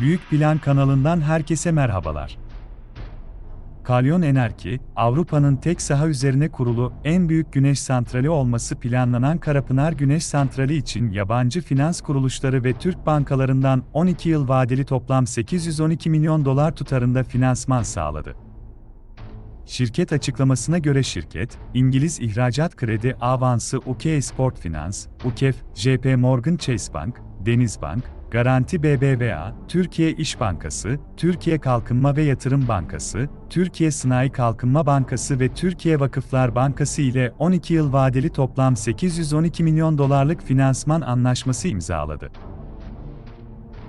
Büyük Plan kanalından herkese merhabalar. Kalyon Enerji, Avrupa'nın tek saha üzerine kurulu en büyük güneş santrali olması planlanan Karapınar Güneş Santrali için yabancı finans kuruluşları ve Türk bankalarından 12 yıl vadeli toplam 812 milyon dolar tutarında finansman sağladı. Şirket açıklamasına göre şirket, İngiliz İhracat Kredi Avansı UK Export Finance, UKEF, JP Morgan Chase Bank, Denizbank, Garanti BBVA, Türkiye İş Bankası, Türkiye Kalkınma ve Yatırım Bankası, Türkiye Sanayi Kalkınma Bankası ve Türkiye Vakıflar Bankası ile 12 yıl vadeli toplam 812 milyon dolarlık finansman anlaşması imzaladı.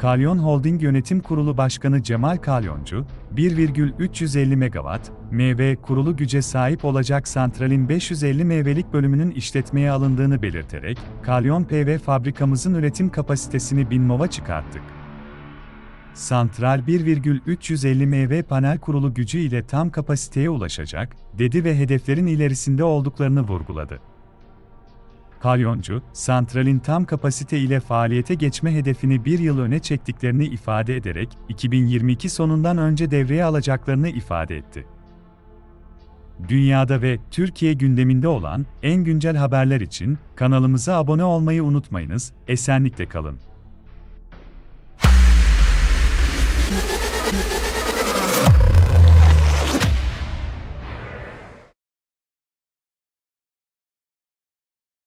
Kalyon Holding Yönetim Kurulu Başkanı Cemal Kalyoncu, 1,350 megawatt MV kurulu güce sahip olacak santralin 550 MV'lik bölümünün işletmeye alındığını belirterek, Kalyon PV fabrikamızın üretim kapasitesini 1000 MW'a çıkarttık. Santral 1,350 MV panel kurulu gücü ile tam kapasiteye ulaşacak, dedi ve hedeflerin ilerisinde olduklarını vurguladı. Kalyoncu, santralin tam kapasite ile faaliyete geçme hedefini bir yıl öne çektiklerini ifade ederek, 2022 sonundan önce devreye alacaklarını ifade etti. Dünyada ve Türkiye gündeminde olan en güncel haberler için kanalımıza abone olmayı unutmayınız, esenlikle kalın.